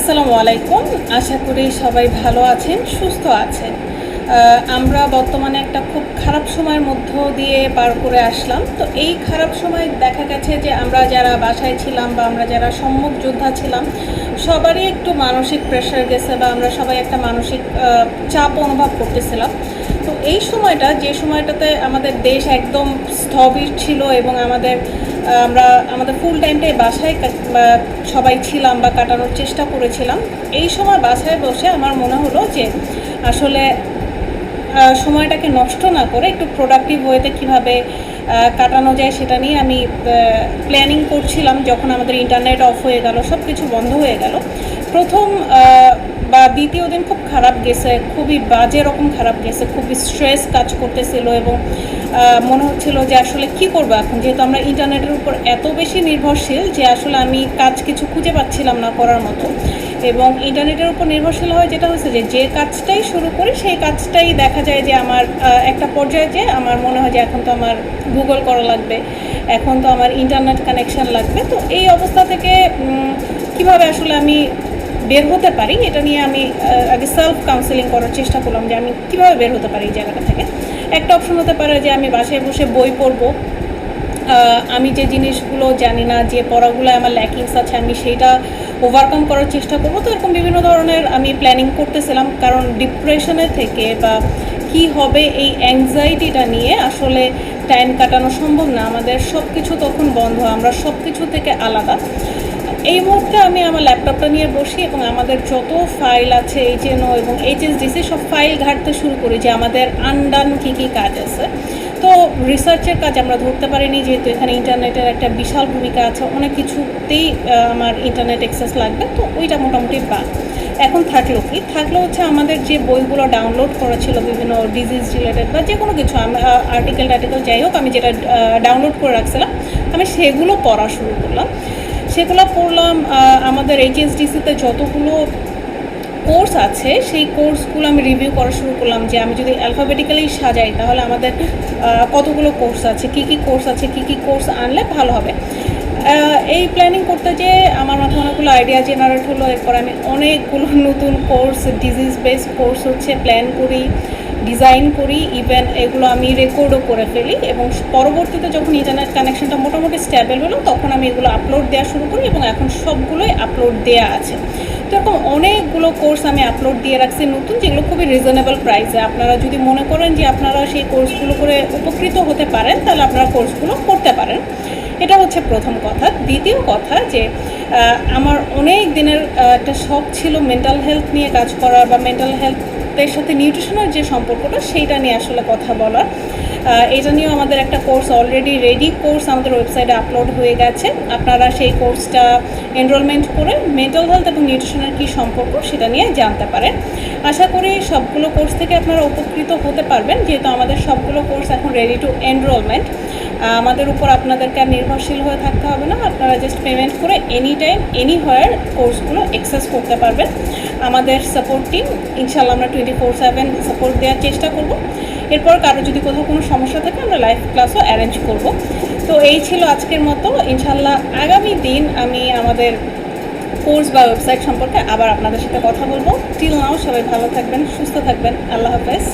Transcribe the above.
আসসালামু আলাইকুম। আশা করি সবাই ভালো আছেন, সুস্থ আছেন। আমরা বর্তমানে একটা খুব খারাপ সময়ের মধ্য দিয়ে পার করে আসলাম। তো এই খারাপ সময় দেখা গেছে যে আমরা যারা বাসায় ছিলাম বা আমরা যারা সম্মুখ যোদ্ধা ছিলাম, সবারই একটু মানসিক প্রেশার গেছে বা আমরা সবাই একটা মানসিক চাপ অনুভব করতেছিলাম। তো এই সময়টা, যে সময়টাতে আমাদের দেশ একদম স্থবির ছিল এবং আমাদের আমরা আমাদের ফুল টাইমটাই বাসায় সবাই ছিলাম বা কাটানোর চেষ্টা করেছিলাম। এই সময় বাসায় বসে আমার মনে হলো যে আসলে সময়টাকে নষ্ট না করে একটু প্রোডাক্টিভ ওয়েতে কীভাবে কাটানো যায় সেটা নিয়ে আমি প্ল্যানিং করছিলাম যখন আমাদের ইন্টারনেট অফ হয়ে গেল সব কিছু বন্ধ হয়ে গেল। প্রথম বা দ্বিতীয় দিন খুব খারাপ গেছে, খুবই বাজে রকম খারাপ গেছে, খুবই স্ট্রেস কাজ করতেছিল এবং মনে হচ্ছিল যে আসলে কি করব এখন? যেহেতু আমরা ইন্টারনেটের উপর এত বেশি নির্ভরশীল যে আসলে আমি কাজ কিছু খুঁজে পাচ্ছিলাম না করার মতো এবং ইন্টারনেটের উপর নির্ভরশীল হয় যেটা হচ্ছে যে যে কাজটাই শুরু করি সেই কাজটাই দেখা যায় যে আমার একটা পর্যায়ে যে আমার মনে হয় যে এখন তো আমার গুগল করা লাগবে, এখন তো আমার ইন্টারনেট কানেকশন লাগবে। তো এই অবস্থা থেকে কীভাবে আসলে আমি বের হতে পারি, এটা নিয়ে আমি আগে সেলফ কাউন্সেলিং করার চেষ্টা করলাম যে আমি কীভাবে বের হতে পারি এই জায়গাটা থেকে। একটা অপশন হতে পারে যে আমি বাসায় বসে বই পড়ব। আমি যে জিনিসগুলো জানি না, যে পড়াগুলো আমার ল্যাকিংস আছে, আমি সেইটা ওভারকাম করার চেষ্টা করব। তো এরকম বিভিন্ন ধরনের আমি প্ল্যানিং করতেছিলাম, কারণ ডিপ্রেশনে থেকে বা কি হবে এই অ্যাংজাইটিটা নিয়ে আসলে টাইম কাটানো সম্ভব না। আমাদের সব কিছু তখন বন্ধ, আমরা সব কিছু থেকে আলাদা। এই মুহূর্তে আমি আমার ল্যাপটপটা নিয়ে বসি এবং আমাদের যত ফাইল আছে এইচএনও এবং এইচএসডিসি সব ফাইল ঘাটতে শুরু করি যে আমাদের আনডান কী কী কাজ আছে। তো রিসার্চের কাজ আমরা ধরতে পারিনি, যেহেতু এখানে ইন্টারনেটের একটা বিশাল ভূমিকা আছে, অনেক কিছুতেই আমার ইন্টারনেট অ্যাক্সেস লাগবে, তো ওইটা মোটামুটি বাদ এখন থাকল কি? থাকল হচ্ছে আমাদের যে বইগুলো ডাউনলোড করা ছিল, বিভিন্ন ডিজিজ রিলেটেড বা যে কোনো কিছু আমি আর্টিকেল টার্টিকেল যাই হোক, আমি যেটা ডাউনলোড করে রাখছিলাম, আমি সেগুলো পড়া শুরু করলাম। সেগুলো পড়লাম আমাদের এইচএসডিসিতে যতগুলো কোর্স আছে, সেই কোর্সগুলো আমি রিভিউ করা শুরু করলাম যে আমি যদি অ্যালফাবেটিক্যালি সাজাই তাহলে আমাদের কতগুলো কোর্স আছে, কি কি কোর্স আছে, কি কি কোর্স আনলে ভালো হবে। এই প্ল্যানিং করতে যে আমার মাথায় অনেকগুলো আইডিয়া জেনারেট হলো, এরপর আমি অনেকগুলো নতুন কোর্স ডিজিজ বেসড কোর্স হচ্ছে প্ল্যান করি। ডিজাইন করি ইভেন এগুলো আমি রেকর্ডও করে ফেলি এবং পরবর্তীতে যখন ইন্টারনেট কানেকশনটা মোটামুটি স্ট্যাবেল হলো, তখন আমি এগুলো আপলোড দেওয়া শুরু করি এবং এখন সবগুলোই আপলোড দেওয়া আছে। তো এরকম অনেকগুলো কোর্স আমি আপলোড দিয়ে রাখছি নতুন, যেগুলো খুবই রিজনেবল প্রাইসে আপনারা যদি মনে করেন যে আপনারা সেই কোর্সগুলো করে উপকৃত হতে পারেন, তাহলে আপনারা কোর্সগুলো করতে পারেন। এটা হচ্ছে প্রথম কথা। দ্বিতীয় কথা যে আমার অনেক দিনের একটা শখ ছিল মেন্টাল হেলথ নিয়ে কাজ করার বা মেন্টাল হেলথের সাথে নিউট্রিশনের যে সম্পর্কটা, সেইটা নিয়ে আসলে কথা বলার। এটা নিয়েও আমাদের একটা কোর্স অলরেডি রেডি কোর্স আমাদের ওয়েবসাইটে আপলোড হয়ে গেছে। আপনারা সেই কোর্সটা এনরোলমেন্ট করে মেন্টাল হেলথ এবং নিউট্রিশনের কী সম্পর্ক সেটা নিয়ে জানতে পারেন। আশা করি সবগুলো কোর্স থেকে আপনারা উপকৃত হতে পারবেন, যেহেতু আমাদের সবগুলো কোর্স এখন রেডি টু এনরোলমেন্ট আমাদের উপর আপনাদেরকে আর নির্ভরশীল হয়ে থাকতে হবে না। আপনারা জাস্ট পেমেন্ট করে এনি টাইম এনি হোয়ার কোর্সগুলো অ্যাক্সেস করতে পারবেন। আমাদের সাপোর্ট টিম ইনশাল্লাহ আমরা টোয়েন্টি ফোর সেভেন সাপোর্ট দেওয়ার চেষ্টা করব। এরপর কারও যদি কোথাও কোনো সমস্যা থাকে, আমরা লাইভ ক্লাসও অ্যারেঞ্জ করব। তো এই ছিল আজকের মতো। ইনশাল্লাহ আগামী দিন আমি আমাদের কোর্স বা ওয়েবসাইট সম্পর্কে আবার আপনাদের সাথে কথা বলব। টিল নাও সবাই ভালো থাকবেন, সুস্থ থাকবেন। আল্লাহ হাফেজ।